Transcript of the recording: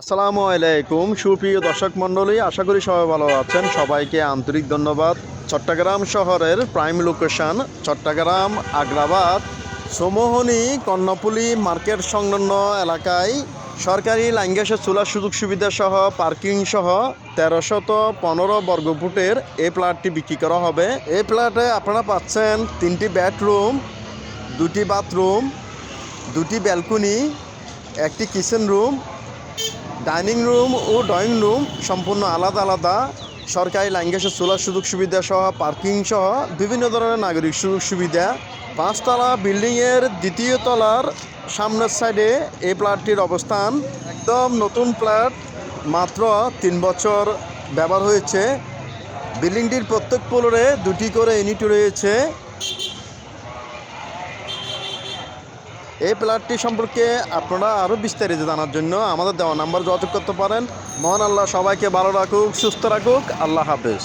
আসসালামু আলাইকুম, সুপ্রিয় দর্শক মণ্ডলী, আশা করি সবাই ভালো আছেন। সবাইকে আন্তরিক ধন্যবাদ। চট্টগ্রাম শহরের প্রাইম লোকেশন চট্টগ্রাম আগ্রাবাদ, সমোহনী কর্ণপুলি মার্কেট সংলগ্ন এলাকায় সরকারি লাইন গ্যাসের চুলার সুযোগ সুবিধা সহ পার্কিং সহ তেরোশত পনেরো বর্গফুটের এই প্লটটি বিক্রি করা হবে। এই প্লটে আপনারা পাচ্ছেন তিনটি বেডরুম দুটি বাথরুম দুটি ব্যালকনি একটি কিচেন রুম ডাইনিং রুম ও ড্রয়িং রুম সম্পূর্ণ আলাদা আলাদা। সরকারি গ্যাসের চুলার সুযোগ সুবিধা সহ, পার্কিং সহ বিভিন্ন ধরনের নাগরিক সুযোগ সুবিধা। পাঁচতলা বিল্ডিংয়ের দ্বিতীয় তলার সামনের সাইডে এই প্লাটটির অবস্থান। একদম নতুন প্লাট মাত্র তিন বছর ব্যবহার হয়েছে। বিল্ডিংটির প্রত্যেক ফ্লোরে দুটি করে ইউনিট রয়েছে। এই প্ল্যাটটি সম্পর্কে আপনারা আরও বিস্তারিত জানার জন্য আমাদের দেওয়া নাম্বার যোগাযোগ করতে পারেন। মহান আল্লাহ সবাইকে ভালো রাখুক, সুস্থ রাখুক। আল্লাহ হাফেজ।